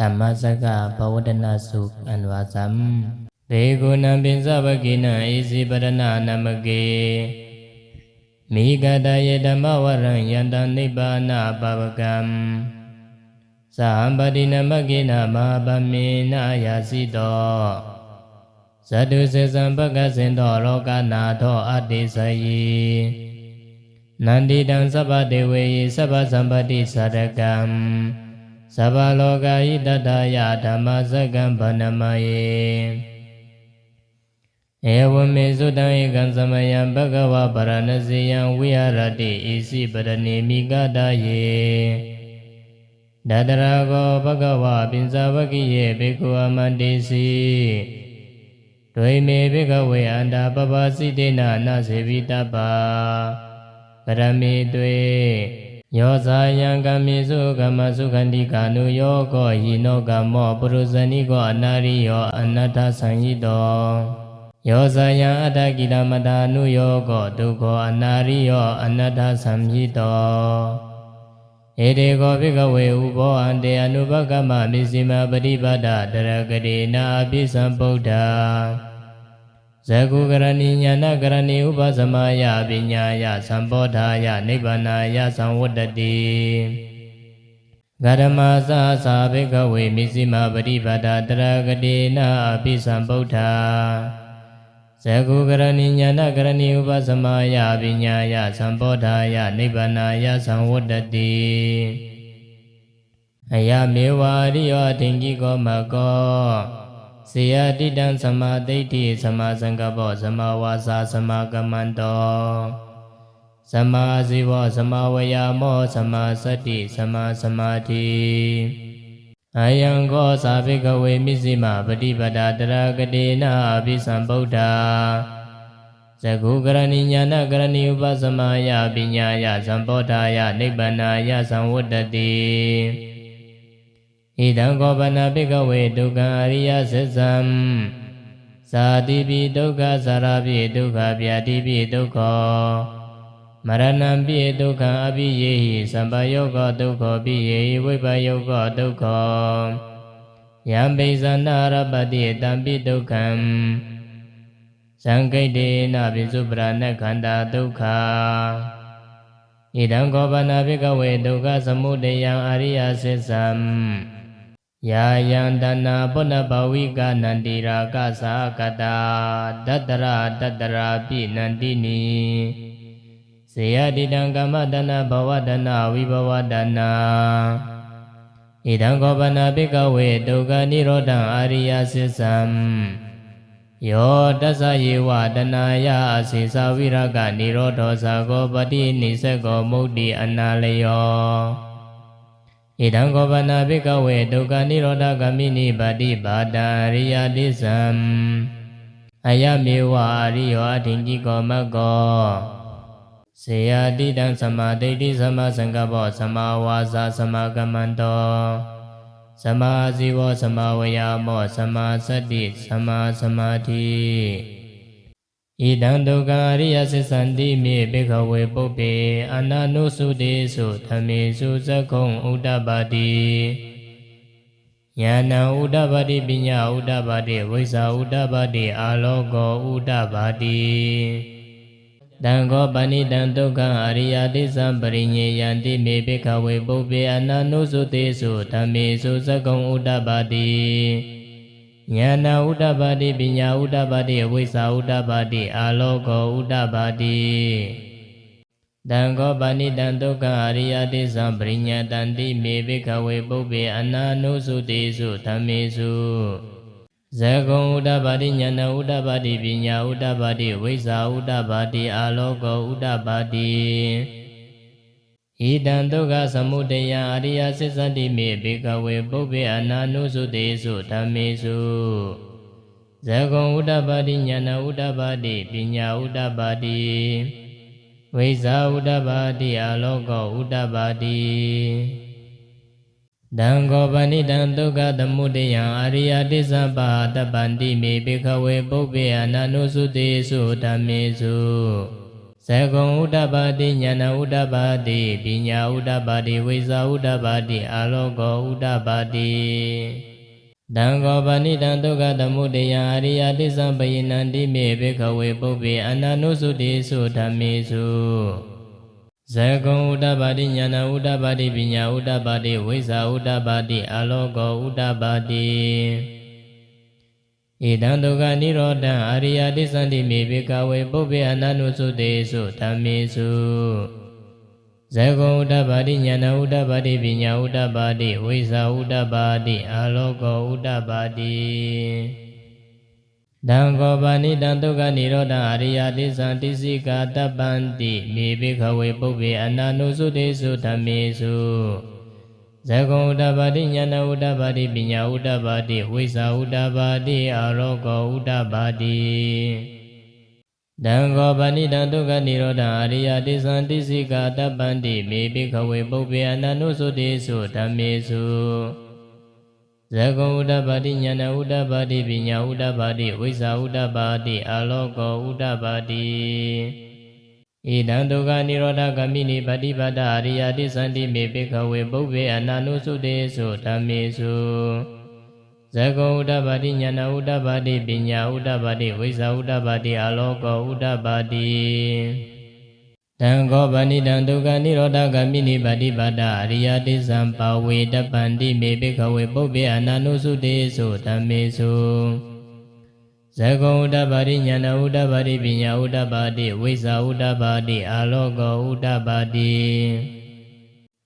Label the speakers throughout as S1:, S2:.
S1: ဓမ္မစကဘဝဒနာစုအန္ဝါဇံဒေဂုဏံပိစဝကိနံဣစီပရဏနမကေမိဂတယေဓမ္မဝရံယန္တနိဗ္ဗာနပဝကံသံပတိနမကိနမဟာဗမေနယာစီတောဇတုစေဇံပကစင်တောလောကနာသောအတ္တိစယိနန္တိတံသဗ္ဗဒေဝေယသဗ္ဗသမ္ပတိသရကံ သဗ္ဗလောကဟိတတယဓမ္မစကံဗနမယေဧဝမေသုတံဧကံသမယံဘဂဝဗရဏစီယံဝိဟရတိဣစီပရဏိမိကတယေဒတရာကောဘဂဝပိဇဝကိယေဘေကုအမန္တိစီဒွေမေဘေကဝေအန္တာပပစိတေနနာစေဝိတပ္ပါကရမေတွေ ယောဇာယံကမေစုကမစုခန္တိကာနုယောကောဟိနောကမောပုရုဇဏိကောအနာရိယောအနတ္ထသံဟိတောယောဇာယံအတ္တကိလမတာနုယောကောဒုက္ခောအနာရိယောအနတ္ထသံဟိတောဧတေကောဘိကဝေဥဘောအန္တေအနုဘကမမစ္စည်းမပฏิပဒတရကတိနာအပိသံဗုဒ္ဓ ဇဂုကရဏိညာဏကရဏိဥပသမယပညာယသံဘောဓာယနိဗ္ဗာနာယသံဝတ္တတိဂရမသာသာဘိကဝေမစ္စည်းမပฏิပဒတရကတိနာအပိသံဗုဒ္ဓဇဂုကရဏိညာဏကရဏိဥပသမယပညာယသံဘောဓာယနိဗ္ဗာနာယသံဝတ္တတိအယမေဝရိယောအထင်ကြီးကောမကော စေယတိတံသမာဒိဋ္ဌိသမာသင်္ကပ္ပောသမာဝါစာသမာကမ္မန္တောသမာဇီဝသမာဝယာမောသမာစတ္တိသမာသမာဓိအယံကောသာဘိကဝေမစ္စည်းမပฏิပဒာတရကတိနာအပိသံဗုဒ္ဓဇဂုကရဏိညာဏကရဏိဥပသမယပညာယသံဘောဓာယနိဗ္ဗာနာယသံဝတ္တတိ ဣဒံကောပနာပိကဝေဒုက္ခအရိယသစ္ဆံဇာတိပိဒုက္ခဇာရပိဒုက္ခဗျာတိပိဒုက္ခမရဏံပိဒုက္ခအပိယေဟိသံပယောဂဒုက္ခပိယေဟိဝိပယောဂဒုက္ခယံပိဇန္နာရပတိတံပိဒုက္ခံသံကိတေနပိစုပရဏခန္တာဒုက္ခဣဒံကောပနာပိကဝေဒုက္ခသမုဒယံအရိယသစ္ဆံ ယာယံတနာပုဏ္ဏဘဝိကနန္တိရာကသာကတာတတရတတရာပိနန္တိနိစေယတိတံကမ္မတနာဘဝတနာဝိဘဝတနာဣဒံကောပနာပိကဝေဒုက္ခនិရောဓံအာရိယသစ္ဆံယောတသယေဝတနာယအစေသဝိရကនិရောဓောသကောပတိနိစ္စကောမုတ်တိအနာလယော ဣဒံကောပနာဘိကဝေဒုက္ခនិရောဓဂမိနိပါတိပါဒာရိယတိသံအယမေဝအရိယောအထင်ကြီးကောမကောစေယတိတံသမာဒိဋ္ဌိသမာသင်္ကပ္ပောသမာဝါစာသမာကမ္မန္တောသမာဇီဝသမာဝယာမောသမာစတ္တိသမာသမာဓိ ဣဒံဒုက္ခအရိယသစ္ဆန္တိမေဘေခဝေပုပ္ပေအနာနုစုတေစုသမေစုဇကုံဥဒ္ဒပါတိညာဏဥဒ္ဒပါတိပညာဥဒ္ဒပါတိဝိဇာဥဒ္ဒပါတိအာလောကောဥဒ္ဒပါတိတံခောပဏိတံဒုက္ခအရိယတိသံပရိညေယံတိမေဘေခဝေပုပ္ပေအနာနုစုတေစုသမေစုဇကုံဥဒ္ဒပါတိ ဉာဏဥဒ္ဒပါတိပညာဥဒ္ဒပါတိအဝိဇ္ဇာဥဒ္ဒပါတိအာလောကောဥဒ္ဒပါတိတံခောပါဏိတံဒုက္ခအရိယတိသံပရိညာတံတိမေဘိခဝေပုပ္ပေအနာနုစုတေစုဓမ္မေစုဇဂုံဥဒ္ဒပါတိဉာဏဥဒ္ဒပါတိပညာဥဒ္ဒပါတိဝိဇ္ဇာဥဒ္ဒပါတိအာလောကောဥဒ္ဒပါတိ ဣဒံဒုက္ခသမုဒယအရိယသစ္စာတိမေဘေကဝေပုပ္ပေအနာနုစုတေစုဓမ္မေစုဇဂုံဥဒ္ဒပါတိဉာဏဥဒ္ဒပါတိပညာဥဒ္ဒပါတိဝိဇာဥဒ္ဒပါတိအလောကောဥဒ္ဒပါတိတံခောပဏိတံဒုက္ခသမုဒယံအရိယတိသဗ္ဗတပန္တိမေဘေခဝေပုပ္ပေအနာနုစုတေစုဓမ္မေစု ဇကုံဥဒ္ဒပါတိဉာဏဥဒ္ဒပါတိပညာဥဒ္ဒပါတိဝိဇာဥဒ္ဒပါတိအာလောကောဥဒ္ဒပါတိတံဃောပဏိတံဒုက္ခသမုဒယအရိယတိသံပယိနံတိမေဘေခဝေပုပ္ပေအနန္နုစုတိစုဓမ္မေစုဇကုံဥဒ္ဒပါတိဉာဏဥဒ္ဒပါတိပညာဥဒ္ဒပါတိဝိဇာဥဒ္ဒပါတိအာလောကောဥဒ္ဒပါတိ ဣဒံဒုက္ခនិရောဓံအရိယတိသန္တိမေဘေကဝေပုပ္ပေအနန္နုစုတေစုဓမ္မေစုဇဂုံဥဒ္ဒပါတိဉာဏဥဒ္ဒပါတိပညာဥဒ္ဒပါတိဝိဇာဥဒ္ဒပါတိအာလောကောဥဒ္ဒပါတိဒံကောပါဏိတံဒုက္ခនិရောဓအရိယတိသံတိစိကာတပ္ပန္တိမေဘေခဝေပုပ္ပေအနန္နုစုတေစုဓမ္မေစု ဇဂုံဥဒ္ဒပါတိဉာဏဥဒ္ဒပါတိပညာဥဒ္ဒပါတိဝိဇာဥဒ္ဒပါတိအာရောကောဥဒ္ဒပါတိတံဃောပဏိတံဒုက္ခនិရောဓအရိယတိသံတိစိကာတပ္ပန္တိမေပိခဝေပုပ္ပေအနန္နုစုတေစုဓမ္မေစုဇဂုံဥဒ္ဒပါတိဉာဏဥဒ္ဒပါတိပညာဥဒ္ဒပါတိဝိဇာဥဒ္ဒပါတိအာလောကောဥဒ္ဒပါတိ ဣဒံဒုက္ခនិရောဓဂမိနိပฏิပတ္တအရိယတိသန္တိမေပိခဝေပုပ္ပေအနန္နုစုတေစုဓမ္မေစုဇဂုံဥဒ္ဒပါတိဉာဏဥဒ္ဒပါတိပညာဥဒ္ဒပါတိဝိဇာဥဒ္ဒပါတိအာလောကောဥဒ္ဒပါတိတံခောဗဏိတံဒုက္ခនិရောဓဂမိနိပฏิပတ္တအရိယတိသံပါဝေတပန္တိမေပိခဝေပုပ္ပေအနန္နုစုတေစုဓမ္မေစု ဇဂုံဥဒ္ဒပါတိဉာဏဥဒ္ဒပါတိပညာဥဒ္ဒပါတိဝိဇာဥဒ္ဒပါတိအာလောကောဥဒ္ဒပါတိ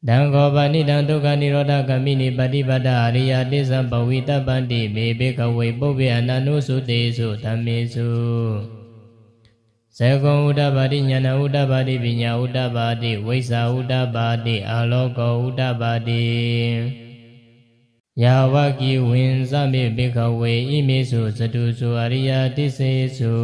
S1: တံခောပါဏိတံဒုက္ခនិရောဓဂမိနိပฏิပတ္တအရိယတိသံပဝိတပန္တိမေဘေကဝေပုပ္ပေအနန္နုစုတေစုဓမ္မေစုဇဂုံဥဒ္ဒပါတိဉာဏဥဒ္ဒပါတိပညာဥဒ္ဒပါတိဝိဇာဥဒ္ဒပါတိအာလောကောဥဒ္ဒပါတိ ယာဝကိဝိင်သမေဘေခဝေဣမေစုသတုစုအရိယတိစေစု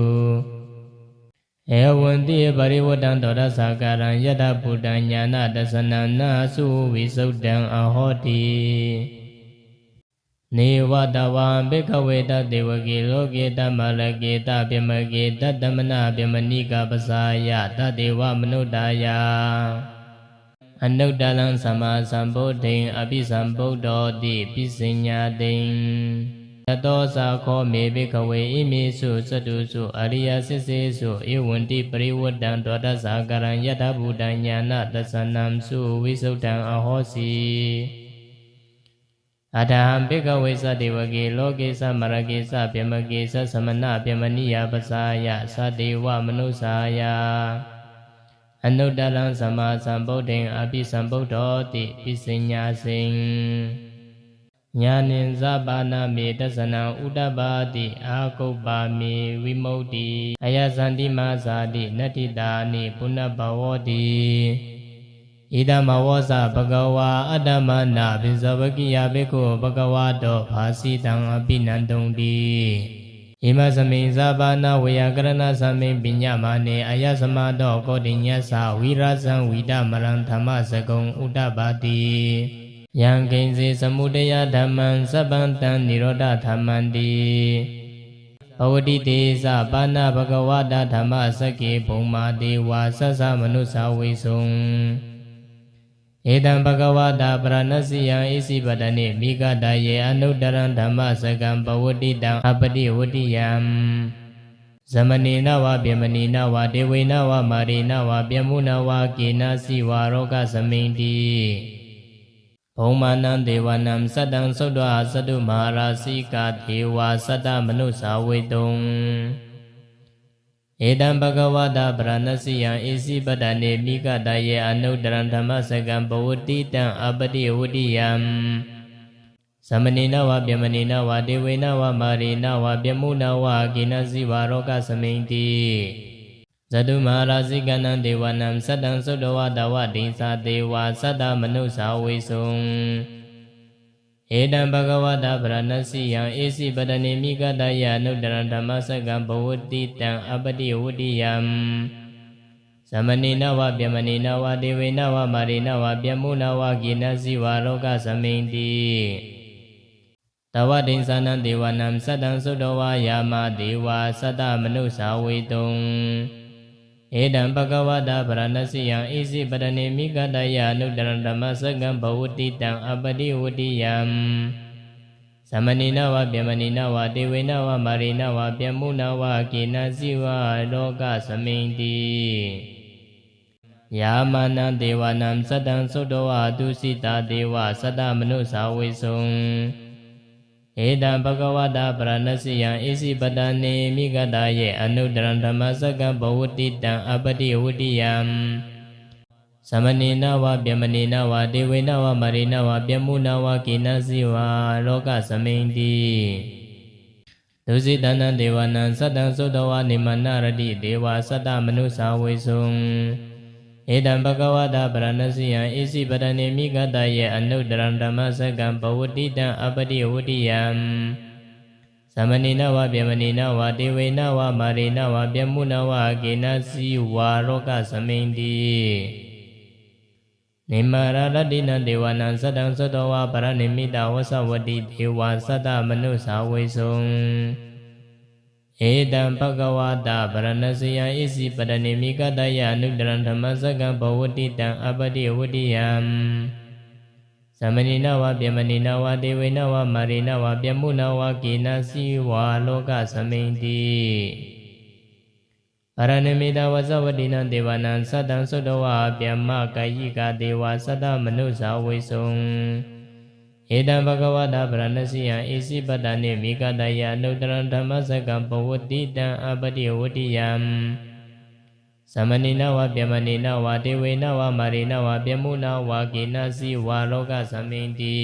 S1: ဧဝံတိပရိဝတ္တံတောရသကာရံယတဗုဒ္ဓညာနာတသနနာစုဝိသုဒ္ဓံအဟောတိနေဝတဝံဘေခဝေတတေဝကေလောကေတမလကေတပြမကေတတမနာပြမဏိကပစာယတတေဝမနုဿာယ အနုတ္တလံသမ္မာသမ္ဗုဒ္ဓိံအပိသမ္ဗုဒ္ဓောတိပိစဉ္ညာတိံတတောသာခောမေဘေခဝေဣမိစုသတုစုအရိယစစ်စေစုဧဝံတိပရိဝတ္တံဒေါတဇာကရံယတဗုဒ္ဓညာနာတသနံစုဝိသုဒ္ဓံအဟောစီအတဟံဘေကဝေသတေဝကေလောကေသမရကေသပြမကေသသမဏပြမဏိယပစာယသတေဝမနုဿာယ အနုတ္တလံသမ္မာသမ္ဗုဒ္ဓင်အပိသမ္ဗုဒ္ဓောတိပိစဉ္ညာစိံညာနိဇပါဏမေတသနံဥဒ္ဒပါတိအာကုပ္ပါမေဝိမု ക്തി အယဇန္တိမဇာတိနတ္တိတာနိပုဏ္ဏဘဝောတိဣဒမဝောဇဘဂဝါအတ္တမနာပိဇဝကိယဘေကုဘဂဝါတောဘာစီတံအပိနန္တုံတိ ဣမသမိဇာပါဏဝေယကရဏသမိပညမာနေအယသမတောကောတိညသဝိရဇံဝိဒမရံဓမ္မစကုံဥဒ္ဒပါတိယံကိဉ္စေသမုဒယဓမ္မံသဗ္ဗံတံនិရောဓဓမ္မံတိဘဝတိတေသပါဏဘဂဝတာဓမ္မစကေဘုံမာတေဝါသသမနုဿဝိစုံ ဧတံဘဂဝတာပရဏစီယံဣစီပတနိမိဂတယေအနုတ္တရံဓမ္မစကံဘဝတိတံအပတိဝတိယံဇမဏိနဝပြမဏိနဝဒေဝေနဝမာရိနဝပြမုနဝကေနစီဝါရောဂသမိန်တိဘုံမာနံဒေဝနံသတ္တံသုဒ္ဓသတ္တုမဟာရာစီကဒေဝသတ္တမနုဿာဝေတုံ ဧတံဘဂဝတာဗရဏစီယံဧစီပတနေမိကတယေအနုတ္တရံဓမ္မစကံဘဝတိတံအပတိဝတိယံသမဏိနဝပြမဏိနဝဒေဝေနဝမာရိနဝပြမုနဝကိနစီဝရောဂသမိန်တိဇတုမဟာရာဇိကနံဒေဝနံသတ္တံသုတ္တဝတဝဒိသဒေဝသတ္တမနုဿာဝေစုံ ဧတံဘဂဝတာဗရဏစီယံဧစီပတနေမိကတယအနုတ္တရဓမ္မစကံဘဝတိတံအပတိဝတိယံသမဏိနဝပြမဏိနဝဒေဝေနဝမာရိနဝပြမုနဝကိနစီဝလောကသမိန်တိတဝတိဉ္စနံဒေဝနံသတ္တံသုတဝါယာမဒေဝသတ္တမနုဿာဝေတုံ ဧတံပကဝတာဗရဏစီယံဣစိပရဏိမိကတယအနုတရဓမ္မစကံဘဝတိတံအပတိဝတိယံသမဏိနဝဗျမဏိနဝတေဝေနဝမာရိနဝပြမုနဝကေနစီဝလောကသမိန်တိယာမနံဒေဝနံသတ္တံသုတ္တဝတုစိတာဒေဝသတ္တမနုသာဝေဆုံ ဧတံဘဂဝတာပရဏစီယံဣစီပတနေမိဂတယေအနုတရံဓမ္မစကံဘဝတိတံအပတိဝတိယံသမဏေနဝဗျမဏေနဝဒေဝေနဝမရိနဝပြမုနဝကိနစီဝလောကသမိန်တိဒုစိတနံဒေဝနံသတ္တံသုတ္တဝနိမနရတိဒေဝသတ္တမနုသာဝေဆုံ ဧတံဘဂဝတာပရဏစီယံဣစီပရဏေမိဂတယေအနုတရံဓမ္မစကံဘဝတိတံအပတိဝတိယံသမဏိနဝဗျမဏိနဝဒေဝေနဝမာရိနဝပြမုနဝကေနစီဝါရောကသမိန်တိနေမရတတိနံဒေဝနံသတ္တံသတ္တဝပရဏိမိတဝဆဝတိဒေဝသတ္တမနုသာဝေဆုံ ဧတံဘဂဝတာဗရဏစီယံဣစီပရဏိမိကတယအနုတရံဓမ္မစကံဘဝတိတံအပတိဝတိယံသမဏိနဝပြမဏိနဝဒေဝေနဝမာရိနဝပြမုနဝကေနစီဝါလောကသမိန်တိဗရဏိမိတဝဇဝတိနံဒေဝနံသတ္တံသုတ္တဝပြမကာယိကဒေဝသတ္တမနုဇာဝေဆုံ ဧတံဘဂဝတာဗရဏစီယံဣစိပတ္တနိမိကတယအနုတ္တရံဓမ္မစကံဘဝတိတံအပတိဝတိယံသမဏိနဝပြမဏိနဝဒေဝေနဝမာရိနဝပြမုနဝကေနစီဝါလောကသမိန်တိ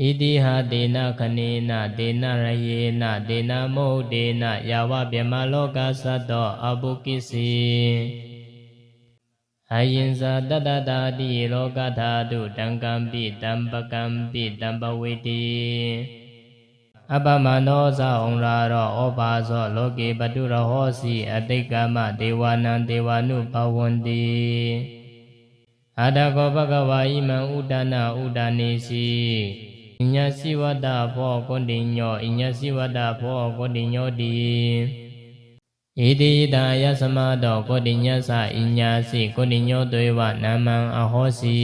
S1: ဣတိဟာဒေနခဏေနဒေနရယေနဒေနမုတ်ဒေနယာဝပြမလောကသတ္တောအဘုကိစီ အယင်ဇာတတတာတိလောကဓာတုတံကံပိတံပကံပိတံပဝေတိအပမနောဇောံရာရောဩပါဇောလောကေပတုရဟောစီအတိတ်ကမဒေဝနံဒေဝနုဘဝန္တိအာတကောဘဂဝါဣမံဥဒနာဥဒနေစီအညစီဝတ္တဘောကွန်တိညောအညစီဝတ္တဘောကွန်တိညောတိ ဣတိယတယသမတောကောတိညသဣညာစီကောတိညောတွေဝနာမံအဟောစီ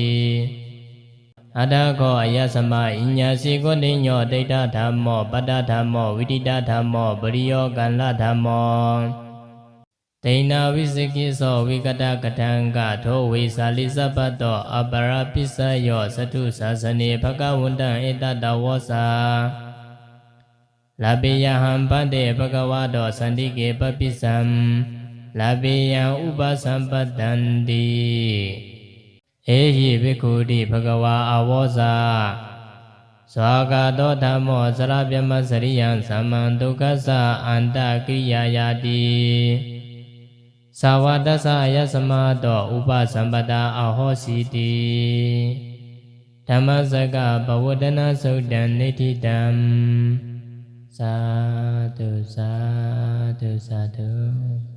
S1: အတခောအယသမဣညာစီကောတိညောဒိဋ္ဌဓမ္မောပတ္တဓမ္မောဝိတိတဓမ္မောပရိယောကန္လဓမ္မောဒိဏဝိစကိသောဝိကတကထံကထောဝေသာလိစပတ္တောအပရပိစယောသတုသာစနေဘဂဝန္တံဧတတဝောစာ လဘေယဟံပတ္တေဘဂဝါတောသန္တိကေပပိစံလဘေယံဥပသံပတ္တန္တိဧဟိဘိက္ခုတိဘဂဝါအဝောဇာဇောဂတောဓမ္မောသရပြမစရိယံသမံဒုက္ခသအန္တကိရိယာယာတိသာဝတ္တသအယသမတောဥပသံပတာအဟောစီတိဓမ္မစကဘဝတနာသုတ်တံနေတိတံ သာဓုသာဓုသာဓု